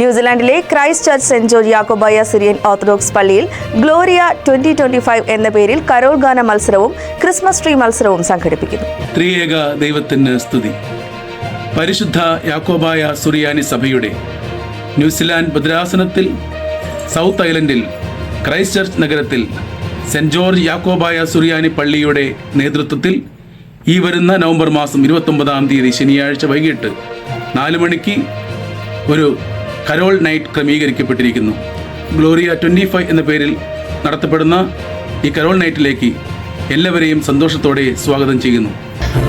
ന്യൂസിലാൻഡിലെ Christ church saint George Yakobaya Syrian orthodox പള്ളിയിൽ Gloria twenty twenty five എന്ന പേരിൽ Carol ഗാന മത്സരവും ക്രിസ്മസ് ട്രീ മത്സരവും സംഘടിപ്പിക്കുന്നു. ത്രിയേക ദൈവത്തിന് സ്തുതി. പരിശുദ്ധ യാക്കോബായ സുറിയാനി സഭയുടെ ന്യൂസിലാൻഡ് ഭദ്രാസനത്തിൽ സൗത്ത് ഐലൻഡിൽ ക്രൈസ്റ്റ് ചർച്ച് നഗരത്തിൽ സെന്റ് ജോർജ് യാക്കോബായ സുറിയാനി പള്ളിയുടെ നേതൃത്വത്തിൽ ഈ വരുന്ന നവംബർ മാസം ഇരുപത്തൊമ്പതാം തീയതി ശനിയാഴ്ച വൈകിട്ട് നാല് മണിക്ക് ഒരു കരോൾ നൈറ്റ് ക്രമീകരിക്കപ്പെട്ടിരിക്കുന്നു. ഗ്ലോറിയ ട്വന്റി ഫൈവ് എന്ന പേരിൽ നടത്തപ്പെടുന്ന ഈ കരോൾ നൈറ്റിലേക്ക് എല്ലാവരെയും സന്തോഷത്തോടെ സ്വാഗതം ചെയ്യുന്നു.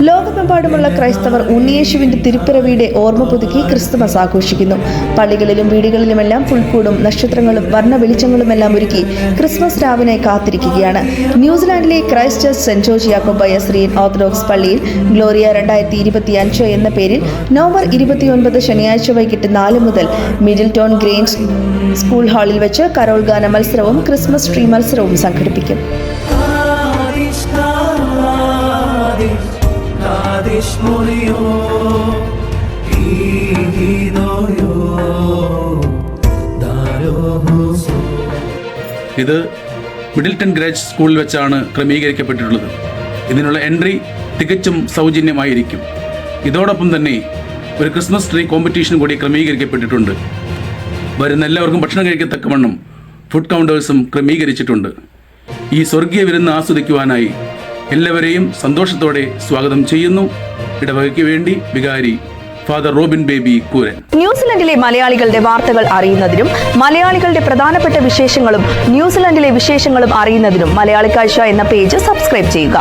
ലോകമെമ്പാടുമുള്ള ക്രൈസ്തവർ ഉണ്ണിയേശുവിന്റെ തിരുപ്പിറവിയുടെ ഓർമ്മ പുതുക്കി ക്രിസ്തുമസ് ആഘോഷിക്കുന്നു. പള്ളികളിലും വീടുകളിലുമെല്ലാം പുൽക്കൂടും നക്ഷത്രങ്ങളും വർണ വെളിച്ചങ്ങളുമെല്ലാം ഒരുക്കി ക്രിസ്മസ് രാവിനെ കാത്തിരിക്കുകയാണ്. ന്യൂസിലാൻഡിലെ Christ church saint George Yakobaya ശ്രീൻ orthodox പള്ളിയിൽ ഗ്ലോറിയ രണ്ടായിരത്തി ഇരുപത്തി അഞ്ച് എന്ന പേരിൽ നവംബർ ഇരുപത്തിയൊൻപത് ശനിയാഴ്ച വൈകിട്ട് നാല് മുതൽ മിഡിൽ ടോൺ ഗ്രെയിൻസ് സ്കൂൾ ഹാളിൽ വെച്ച് കരോൾ ഗാന മത്സരവും ക്രിസ്മസ് ട്രീ മത്സരവും സംഘടിപ്പിക്കും. ഇത് മിഡിൽട്ടൺ ഗ്രേജ് സ്കൂളിൽ വെച്ചാണ് ക്രമീകരിക്കപ്പെട്ടിട്ടുള്ളത്. ഇതിനുള്ള എൻട്രി തികച്ചും സൗജന്യമായിരിക്കും. ഇതോടൊപ്പം തന്നെ ഒരു ക്രിസ്മസ് ട്രീ കോമ്പറ്റീഷൻ കൂടി ക്രമീകരിക്കപ്പെട്ടിട്ടുണ്ട്. വരുന്ന എല്ലാവർക്കും ഭക്ഷണം കഴിക്കത്തക്കവണ്ണം ഫുഡ് കൗണ്ടേഴ്സും ക്രമീകരിച്ചിട്ടുണ്ട്. ഈ സ്വർഗീയ വിരുന്ന് ആസ്വദിക്കുവാനായി എല്ലാവരെയും സന്തോഷത്തോടെ സ്വാഗതം ചെയ്യുന്നു. ഇടവകയ്ക്ക് വേണ്ടി വികാരി ഫാദർ റോബിൻ ബേബി കൂരൻ. ന്യൂസിലൻഡിലെ മലയാളികളുടെ വാർത്തകൾ അറിയുന്നതിനും മലയാളികളുടെ പ്രധാനപ്പെട്ട വിശേഷങ്ങളും ന്യൂസിലൻഡിലെ വിശേഷങ്ങളും അറിയുന്നതിനും മലയാളി കാഴ്ച എന്ന പേജ് സബ്സ്ക്രൈബ് ചെയ്യുക.